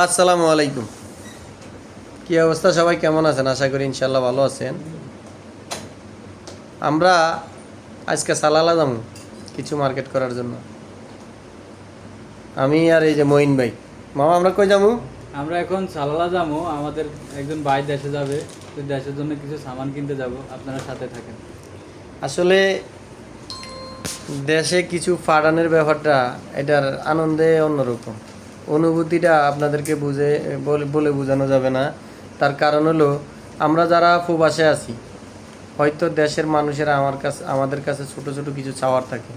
আসসালামু আলাইকুম। কি অবস্থা? সবাই কেমন আছেন? আশা করি ইনশাল্লাহ ভালো আছেন। আমরা আজকে সালালা যাব কিছু মার্কেট করার জন্য। আমি আর এই যে মঈন ভাই। মামা আমরা কই যাব? আমরা এখন সালালা যাব আমাদের একজন ভাই দেশে যাবে। তো দেশের জন্য কিছু সামান কিনতে যাব। আপনারা সাথে থাকেন। আসলে দেশে কিছু ফাটানোর ব্যাপারটা এটার আনন্দে অন্যরকম। অনুভূতিটা আপনাদেরকে বুঝে বলে- বলে বোঝানো যাবে না। তার কারণ হলো আমরা যারা প্রবাসে আছি হয়তো দেশের মানুষেরা আমার কাছে আমাদের কাছে ছোট ছোট কিছু চাওয়ার থাকে।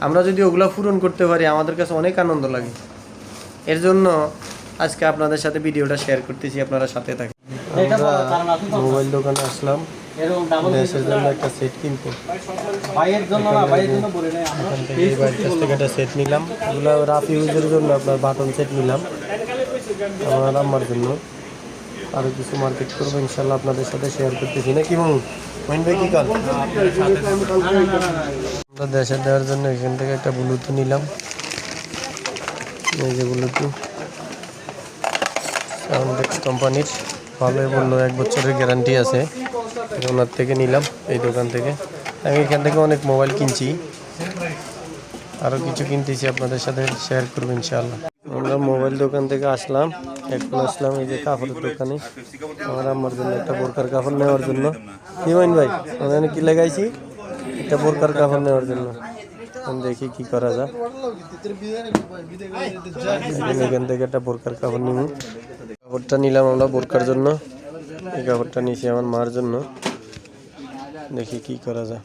আমরা যদি ওগুলো পূরণ করতে পারি আমাদের কাছে অনেক আনন্দ লাগে। এর জন্য আজকে আপনাদের সাথে ভিডিওটা শেয়ার করতেছি আপনারা সাথে থাকেন মোবাইল দোকানে আসলাম। দেশের জন্য একটা সেট কিনতে। ভাইয়ের জন্য না ভাইয়ের জন্য বলে নাই। আমরা এই বাড়ির কাছ থেকে একটা সেট নিলাম। এগুলো রাফ ইউজের জন্য আপনার বাটন সেট নিলাম। আমার আম্মার জন্য। আরও কিছু মার্কেট করব ইনশাল্লাহ আপনাদের সাথে শেয়ার করতেছি। না কি মামু মহিন ভাই কি কাল আমরা দেশে দেওয়ার জন্য এখান থেকে একটা ব্লুটুথ নিলাম। এই যে ব্লুটুথ কোম্পানির ভালোই বলল এক বছরের গ্যারান্টি আছে। ওনার থেকে নিলাম, এই দোকান থেকে। আমি এখান থেকে অনেক মোবাইল কিনছি। আরও কিছু কিনতেছি, আপনাদের সাথে শেয়ার করব ইনশাআল্লাহ। আমরা মোবাইল দোকান থেকে আসলাম। এখন আসলাম এই যে কাপড়ের দোকানে। আমার আমার জন্য একটা বোরকার কাপড় নেওয়ার জন্য। কি মাইন ভাই, ওখানে কি লাগাইছি? একটা বোরকার কাপড় নেওয়ার জন্য। দেখি কি করা যায়। এখান থেকে একটা বোরকার কাপড় নিব। কাপড়টা নিলাম আমরা বোরকার জন্য। এই কাপড়টা নিয়েছি আমার মার জন্য। দেখি কি করা যায়।